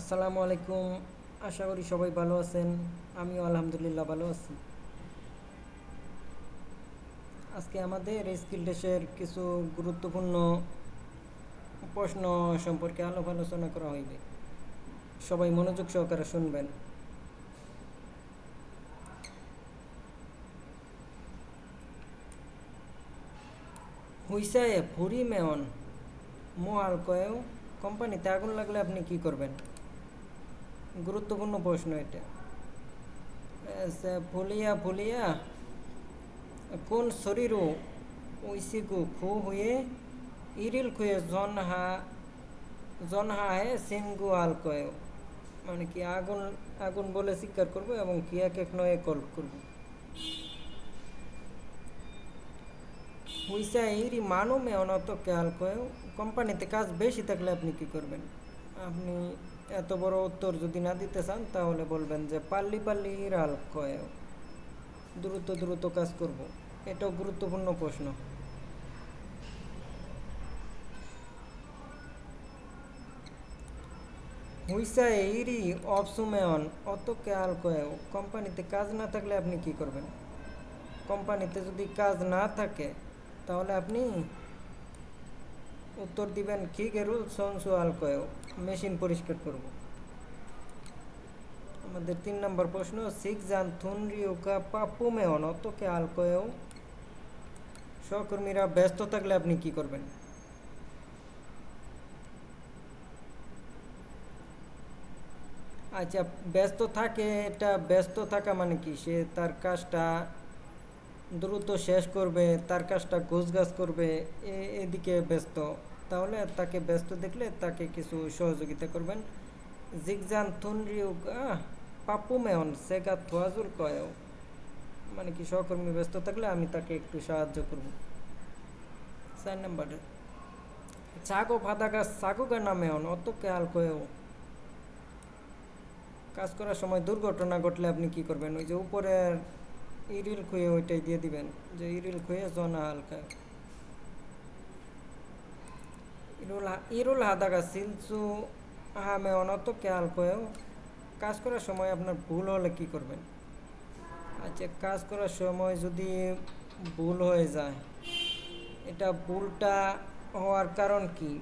আসসালামু আলাইকুম। আশা করি সবাই ভালো আছেন। আমিও আলহামদুলিল্লাহ ভালো আছি। আজকে আমাদের স্কিল ডেশের কিছু গুরুত্বপূর্ণ প্রশ্ন সম্পর্কে আলাপ আলোচনা করা হইবে। সবাই মনোযোগ সহকারে শুনবেন। হুইসায়ে ফুরি মেয়ন মোহাল কয়েও কোম্পানিতে আগুন লাগলে আপনি কি করবেন? গুরুত্বপূর্ণ প্রশ্ন এটা। এসে ফুলিয়া ফুলিয়া কোন শরীরও উইসিগু খু হয়ে ইরিল খুয়ে জন হা জন হায়ে সিঙ্গু আল কয়েও মানে কি আগুন আগুন বলে স্বীকার করব এবং কি এক এক নয় কল করব। হুইসা ইরি মানুমে অনত কেয়াল কয়েও কোম্পানিতে কাজ বেশি থাকলে আপনি কি করবেন? আপনি এত বড় উত্তর যদি না দিতে চান, তাহলে বলবেন যে পাল্লি পাল্লি ইরাল কয়েও। দ্রুত দ্রুত কাজ করব। এটাও গুরুত্বপূর্ণ প্রশ্ন। হুইসা ইরি অপসুমেয়ন অত কেয়াল কয়েও। কোম্পানিতে কাজ না থাকলে আপনি কি করবেন? কোম্পানিতে যদি কাজ না থাকে, তাহলে আপনি উত্তর দিবেন কি গেরুল সনসুয়াল কয়েও। মেশিন পরিষ্কার করব। আমাদের তিন নম্বর প্রশ্ন শিখ জান থুন রিউকা পাপু মেয়ন অতকে আল কয়েও? সহকর্মীরা ব্যস্ত থাকলে আপনি কি করবেন? আচ্ছা ব্যস্ত থাকে, এটা ব্যস্ত থাকা মানে কি? সে তার কাজটা দ্রুত শেষ করবে, তার কাজটা গোছগাছ করবে এদিকে ব্যস্ত। তাহলে তাকে ব্যস্ত দেখলে তাকে কিছু সহযোগিতা করবেন। জিগজান থুনরিউক পাপু মেয়ন সেগা থোয়াজুল কয়েও মানে কি সহকর্মী ব্যস্ত থাকলে আমি তাকে একটু সাহায্য করব। চার নম্বরে চাগো ফাদাগা সাগুগা নামেয়ন, অত কেয়াল কয়েও। কাজ করার সময় দুর্ঘটনা ঘটলে আপনি কি করবেন? ওই যে উপরের ইরিল খুঁয়ে ওইটাই দিয়ে দিবেন, যে ইরিল খুঁয়ে জনা হালকা ইরুল হা- ইরুল হাদাগা সিলচু হামে অনত কেয়াল কয়েও। কাজ করার সময় আপনার ভুল হলে কি করবেন? আচ্ছা কাজ করার সময় যদি ভুল হয়ে যায়, এটা ভুলটা হওয়ার কারণ কি?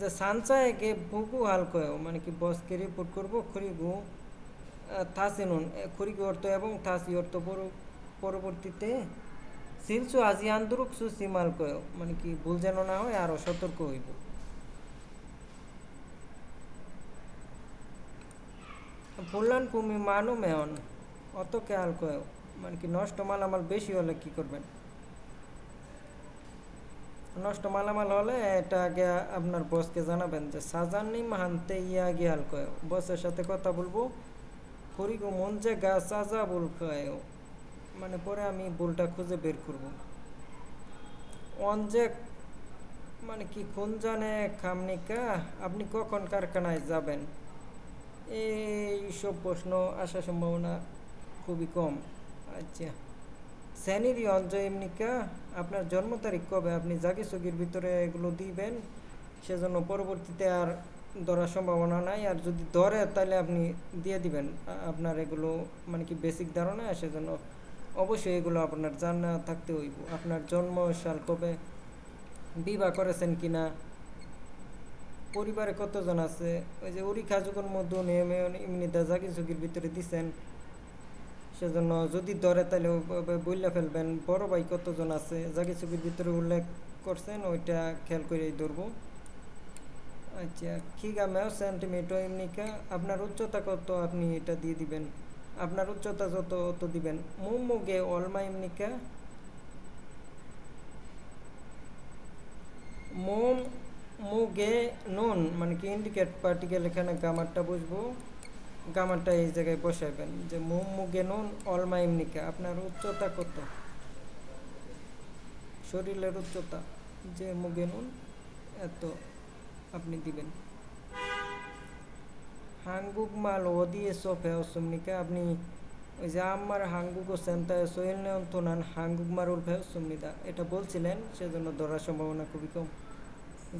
যে সানচায়কে বুকু হাল কয়েও মানে কি বসকে রিপোর্ট করব, খরিগু থাসিনুন খরিগু অর্থ এবং থাসি অর্থ পরবর্তীতে সিলসু আজি আন্দুরুক সু সিমাল কয়েও মানে কি ভুল যেন না হয় আরও সতর্ক হইব। ফুলান কুমি মানু মেয়ন অত কেয়াল কয়েও মানে কি নষ্ট মালামাল বেশি হলে কি করবেন? নষ্ট মালামাল হলে এটা আগে আপনার বসকে জানাবেন যে, সাজানি মাহান্তে ইয়া গিয়াল কয়, বসের সাথে কথা বলব। করিগো, মন যে গা সাজা বল কয় মানে পরে আমি বলটা খুঁজে বের করব। অন যে মানে কি কোন জানে খামনিকা, আপনি কখন কারখানায় যাবেন? এই সব প্রশ্ন আসার সম্ভাবনা খুবই কম। আচ্ছা স্যানিরি অঞ্জয়মনিকা আপনার জন্ম তারিখ কবে? আপনি জাগি সগির ভিতরে এগুলো দিবেন, সেজন্য পরবর্তীতে আর ধরার সম্ভাবনা নাই, আর যদি ধরে তাহলে আপনি দিয়ে দিবেন। আপনার এগুলো মানে কি বেসিক ধারণা, সেজন্য অবশ্যই এগুলো আপনার জানা থাকতে হইব। আপনার জন্ম সাল কবে, বিবাহ করেছেন কিনা, পরিবারে কতজন আছে, ওই যে উরি খাজুকন মধ্যে নেমে এমনিতে জাগি সগির ভিতরে দিছেন, সেজন্য যদি ধরে তাহলে বইলা ফেলবেন। বড় ভাই কতজন আছে জাগি চুকির ভিতরে উল্লেখ করছেন, ওইটা খেয়াল করে ধরবো। আচ্ছা খিগামেও সেন্টিমিটার এমনিকা আপনার উচ্চতা কত আপনি এটা দিয়ে দিবেন? আপনার উচ্চতা যত, অত দিবেন। মুমুগে অলমা এমনিকা মোম মুগে নুন মানে কি ইন্ডিকেট পার্টিকেল এখানে গামারটা বুঝব গামারটা এই জায়গায় বসাবেন যে মোম মুগে নুন, অলমা এমনিকা আপনার উচ্চতা কত? শরীরের উচ্চতা, যে মুগে নুন, এত। দিবেন। হাঙ্গুক মাল ও দিয়ে সোফে আপনি ওই যে আমার হাঙ্গুক হাঙ্গুকো সেন্তায় সোহেল নেয়ন্তনান হাঙ্গুক মারুল সুমিদা এটা বলছিলেন, সেজন্য ধরার সম্ভাবনা খুবই কম।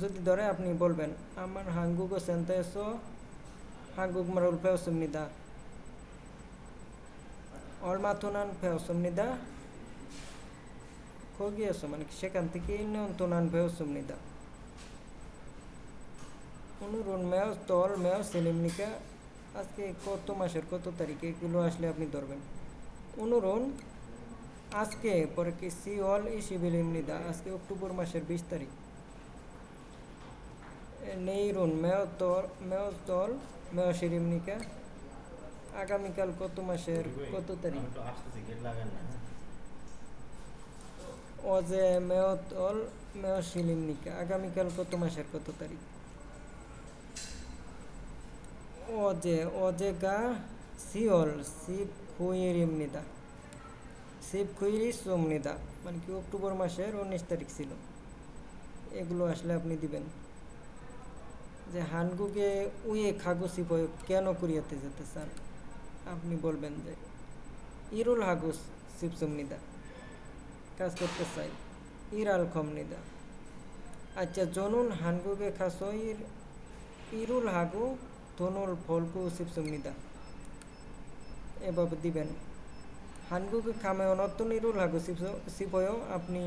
যদি ধরে, আপনি বলবেন, আমার হাঙ্গুকো সেন্তায় সো হাঙ্গুক মারুল সুমিদা অলমাথুনান সুমিদা খগিয়েছো মানে সেখান থেকে নিয়ন্ত্রণান সুমিদা অনুরণ মেয় তল মেয় সেলিমনিকা আজকে কত মাসের কত তারিখে এগুলো আসলে আপনি ধরবেন? অনুরণ আজকে পরে কি সি অল ই শিবিলিমনিদা আজকে অক্টোবর মাসের বিশ তারিখ। নেইরুন মেয় তল মেয় তল মেয় শিরিমনিকা আগামীকাল কত মাসের কত তারিখ? আমি তো আসতেছি গেট আগামীকাল কত মাসের কত মেয় মাসের কত তারিখ অজে অজে গা সিওল, শিব খুইরিমনিদা শিব খুইরি সোমনিদা মানে কি অক্টোবর মাসের উনিশ তারিখ ছিল। এগুলো আসলে আপনি দিবেন। যে হানগুকে উয়ে খাগু সিপয় কেন করিয়াতে যেতে স্যার আপনি বলবেন যে, ইরুল হাগুস শিবসুমনিদা কাজ করতে চাই। ইরাল খমনিদা আচ্ছা জনুন হানগুকে খাসইর ইরুল হাগু তনুল ফলকু শিবসুমনিদা এভাবে দিবেন। হানগুকে খামে অনত্তন ইরুল হাগু শিবয় আপনি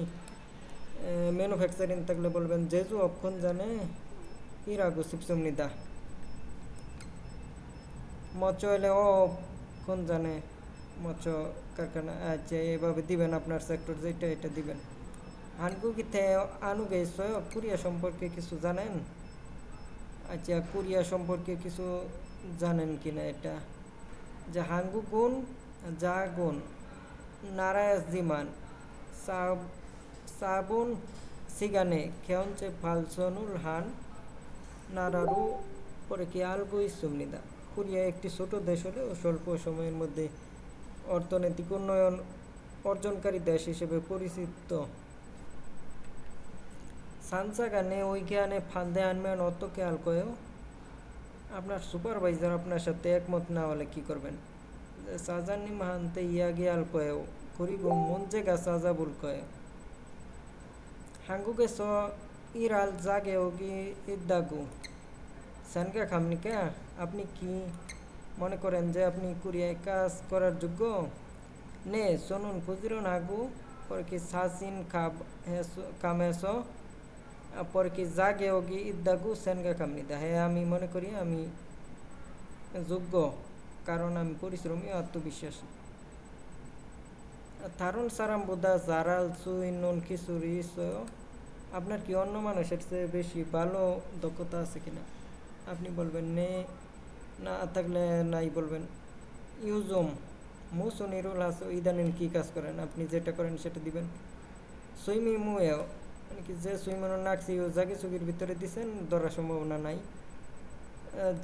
ম্যানুফ্যাকচারিং থাকলে বলবেন, জেজু অক্ষণ জানে ইরাগু শিবসুমনিদা মচ এলে কোন জানে মচ কারখানা। আচ্ছা এভাবে দিবেন আপনার সেক্টর যেটা, এটা দিবেন। হানগুকিতে আনুগে সয় কুরিয়া সম্পর্কে কিছু জানেন? আচ্ছা কোরিয়া সম্পর্কে কিছু জানেন কিনা এটা? যে হাঙ্গু গুণ যা গুণ নারায়স জিমান সাব সাবুন সিগানে খেয়ঞ্চে ফালসনুল হান। নারারু পরে কি আলগু ইসুমনিদা কোরিয়া একটি ছোট দেশ হলেও স্বল্প সময়ের মধ্যে অর্থনৈতিক উন্নয়ন অর্জনকারী দেশ হিসেবে পরিচিত। সানসাগানে ওইখানে ফান্দে আনবেন, অত খেয়াল করেও আপনার সুপারভাইজার আপনার সাথে একমত না হলে কি করবেন? সাজানি মাহান্তে ইয়া গিয়াল কয়েও, করিব মন জেগা সাজাবুল কয়ে হাঙ্গুকে স ইরাল জাগে ওগি ইদ্দাগু সানকা খামনিকা আপনি কি মনে করেন যে আপনি কুরিয়ায় কাজ করার যোগ্য? নে, শুনুন, খুজিরন হাগু পরে কি সাসিন খাব কামেস পরে কি জাগে ওগি ইদ্দাগু সেনগা কামনিদা হ্যাঁ আমি মনে করি আমি যোগ্য, কারণ আমি পরিশ্রমী আত্মবিশ্বাসী। থারুন সারাম বোধা জারাল সুই নুন, খিচুড়ি আপনার কি অন্য মানুষের চেয়ে বেশি ভালো দক্ষতা আছে কিনা? আপনি বলবেন, নে, না থাকলে নাই বলবেন। ইউজম মুসুনিরুল হাস ইদানিন কী কাজ করেন? আপনি যেটা করেন সেটা দিবেন। সুইমি মুয়েও মানে কি যে সুইমানুন নাকছি জাগি চুকির ভিতরে দিছেন, ধরার সম্ভাবনা নাই।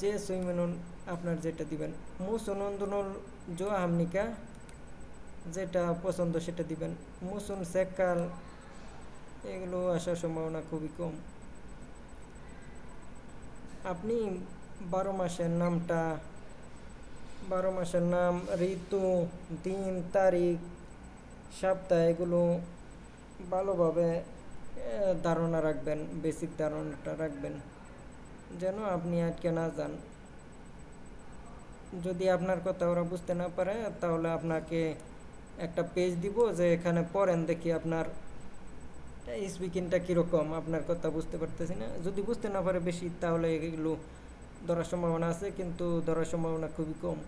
যে সুইমানুন আপনার যেটা দিবেন মুসুনন্দনুল জো হামনিকা যেটা পছন্দ সেটা দিবেন। মুসুন সেকাল, এগুলো আসার সম্ভাবনা খুবই কম। আপনি বারো মাসের নামটা, বারো মাসের নাম, ঋতু, দিন, তারিখ, সপ্তাহ, এগুলো ভালোভাবে ধারণা রাখবেন বেসিক ধারণাটা রাখবেন, যেন আপনি আটকে না যান। যদি আপনার কথা ওরা বুঝতে না পারে, তাহলে আপনাকে একটা পেজ দিব যে এখানে পড়েন দেখি আপনার স্পিকিংটা কীরকম, আপনার কথা বুঝতে পারতেছি না। যদি বুঝতে না পারে বেশি, তাহলে এগুলো ধরার সম্ভাবনা আছে, কিন্তু ধরার সম্ভাবনা খুবই কম।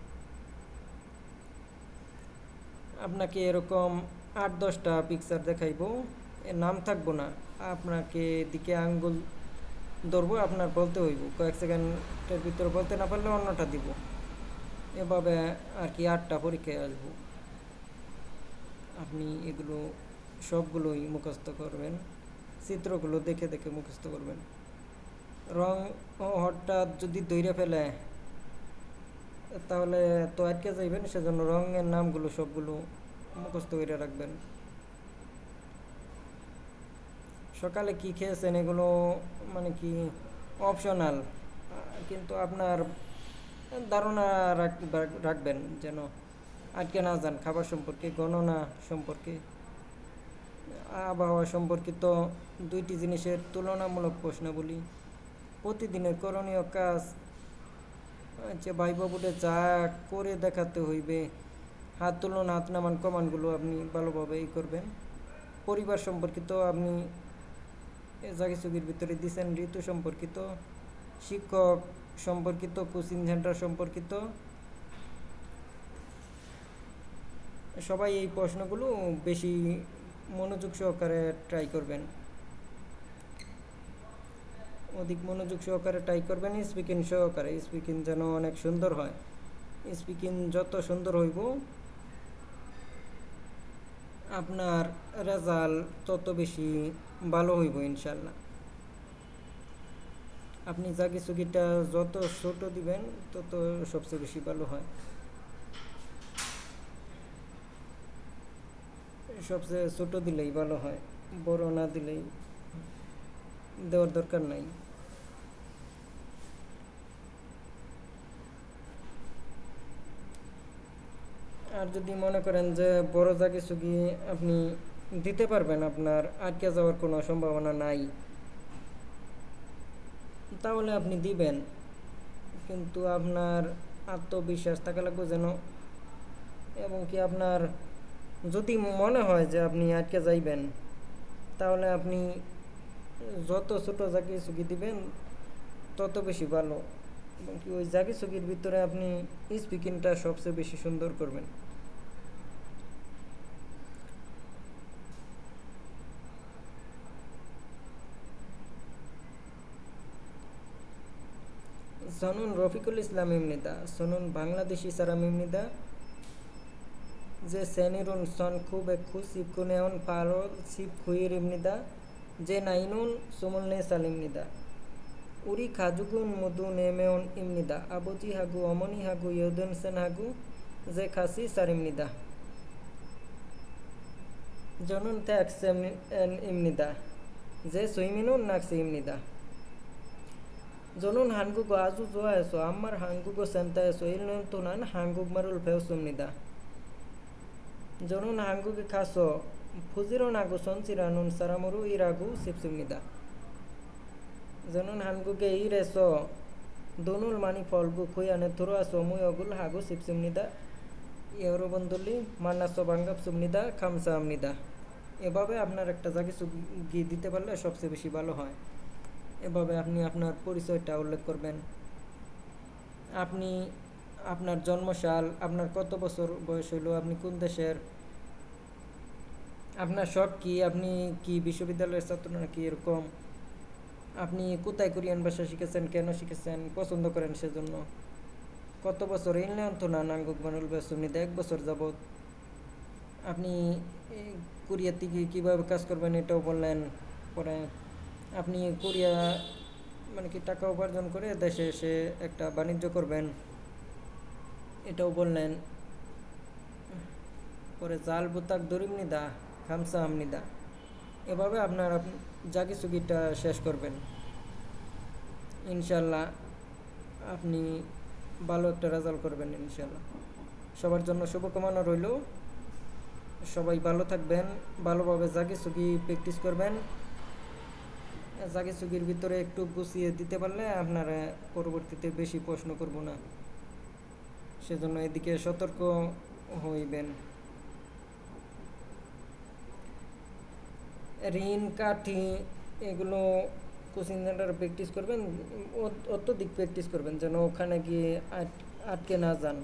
আপনাকে এরকম আট দশটা পিকচার দেখাইব। নাম থাকব না। আপনাকে দিকে আঙ্গুল ধরবো, আপনার বলতে হইব। কয়েক সেকেন্ডের ভিতরে বলতে না পারলে অন্যটা দিব। এভাবে আর কি আটটা পরীক্ষায় আসব। আপনি এগুলো সবগুলোই মুখস্থ করবেন। চিত্রগুলো দেখে দেখে মুখস্থ করবেন। রং হঠাৎ যদি দৈরে ফেলে, তাহলে তো আটকে যাইবেন, সেজন্য রঙের নামগুলো সবগুলো মুখস্থ করে রাখবেন। সকালে কি খেয়েছেন? এগুলো মানে কি অপশনাল কিন্তু আপনার ধারণা রাখবেন যেন আটকে না যান। খাবার সম্পর্কে, গণনা সম্পর্কে, আবহাওয়া সম্পর্কিত দুইটি জিনিসের তুলনামূলক প্রশ্নাবলী। প্রতিদিনের করণীয় কাজ, যে ভাইবাবুরে যা করে দেখাতে হইবে, হাত তুলন, হাত নামান কমানগুলো আপনি ভালোভাবে ই করবেন। পরিবার সম্পর্কিত আপনি জাগিসুগির ভিতরে দিছেন ঋতু সম্পর্কিত, শিক্ষক সম্পর্কিত, কোচিং সেন্টার সম্পর্কিত। সবাই এই প্রশ্নগুলো বেশি মনোযোগ সহকারে ট্রাই করবেন। অধিক মনোযোগ সহকারে ট্রাই করবেন স্পিকিং সহকারে। স্পিকিং যেন অনেক সুন্দর হয়। স্পিকিং যত সুন্দর হইব, আপনার রেজাল্ট তত বেশি ভালো হইব ইনশাল্লাহ আপনি জাগি সুগিটা যত ছোট দিবেন, তত সবচেয়ে বেশি ভালো হয়। সবচেয়ে ছোট দিলেই ভালো হয়, বড় না দিলেই দেওয়ার দরকার নাই। আর যদি মনে করেন যে বড় যা কিছু কি আপনি দিতে পারবেন আপনার, আটকে যাওয়ার কোনো সম্ভাবনা নাই। তাহলে আপনি দিবেন। কিন্তু আপনার আত্মবিশ্বাস থাকা লাগবে যেন। এবং কি আপনার যদি মনে হয় যে আপনি আটকে যাইবেন, তাহলে আপনি যত ছোট জাকি চুকি দিবেন, তত বেশি ভালো। এবং কি ওই জাকি চুকির ভিতরে আপনি স্পিকিংটা সবচেয়ে বেশি সুন্দর করবেন। সনুন রফিকুল ইসলাম ইমনিদা সনুন বাংলাদেশি সারাম ইমনিদা যে সেনিরুন সন খুব একু সিপকুনেউন পারল সিপ খুইর ইমনিদা যে নাইনুন সুমুলনে সালিমনিদা উরি খাজুগুন মুদু নেমেউন ইমনিদা আবুজি হাগু, অমনি হাগু ইয়দুন সেন হাগু, যে খাসি সারিমনিদা জনুন ত্যাক্স ইমনিদা যে সুইমিনুন নাকসি ইমনিদা জনুন হানগুগো আজু জোয়া এসো আমার হাঙ্গুগো সেন্তা এসো ইল তো নান হাঙ্গুগ মারুল ফেও সুমনিদা জনুন হাঙ্গুগে খাসো ফুজির নাগু সঞ্চিরা নুন সারামরু ইরাগু শিবসুমনিদা জনুন হাঙ্গুগে ইর এসো দনুল মানি ফল ফলগু খুয়ানে থুরো আসো মুই অগুল হাগু শিবসুমনিদা এরো বন্ধুলি মান্না সো ভাঙ্গাপ সুমনিদা খামসা আমনিদা এভাবে আপনার একটা জাগি সুগি দিতে পারলে সবচেয়ে বেশি ভালো হয় এভাবে আপনি আপনার পরিচয়টা উল্লেখ করবেন। আপনি আপনার জন্মসাল, আপনার কত বছর বয়স হইল, আপনি কোন দেশের? আপনার শখ কি? আপনি কি বিশ্ববিদ্যালয়ের ছাত্র নাকি এরকম? আপনি কোথায় কোরিয়ান ভাষা শিখেছেন, কেন শিখেছেন, পছন্দ করেন সেজন্য? কত বছর? ইনলেন তো না নাঙ্গুক বানুল বেসুমনিতে এক বছর যাবৎ। আপনি কোরিয়াতে কীভাবে কাজ করবেন এটাও বললেন পরে। আপনি কোরিয়া মানে কি টাকা উপার্জন করে দেশে এসে একটা বাণিজ্য করবেন? এটাও বললেন। পরে জাল, বুতাক দরিমনিদা খামসা আমনিদা এভাবে আপনার জাগি সুগিটা শেষ করবেন। ইনশাল্লাহ আপনি ভালো একটা রেজাল্ট করবেন ইনশাল্লাহ। সবার জন্য শুভকামনা রইল। সবাই ভালো থাকবেন, ভালোভাবে জাগি সুগি প্র্যাকটিস করবেন। জাগি সুগির ভিতরে একটু গুছিয়ে দিতে পারলে আপনার পরবর্তীতে বেশি প্রশ্ন করব না। সেজন্য এদিকে সতর্ক হইবেন। ঋণ, কাঠি, এগুলো কোচিং সেন্টার প্র্যাকটিস করবেন অত্যধিক প্র্যাকটিস করবেন যেন ওখানে গিয়ে আটকে না যান।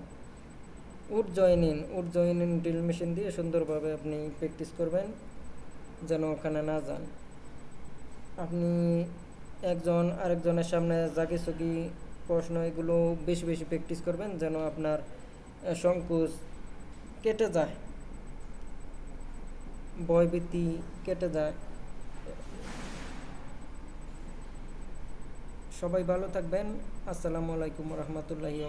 Wood join in wood join in drill machine দিয়ে সুন্দরভাবে আপনি প্র্যাকটিস করবেন যেন ওখানে না যান। আপনি একজন আরেকজনের সামনে জাগি সগি প্রশ্ন, এগুলো বেশি বেশি প্র্যাকটিস করবেন যেন আপনার সংকোচ কেটে যায়। ভয়ভীতি কেটে যায়। সবাই ভালো থাকবেন। আসসালামু আলাইকুম রহমতুল্লাহি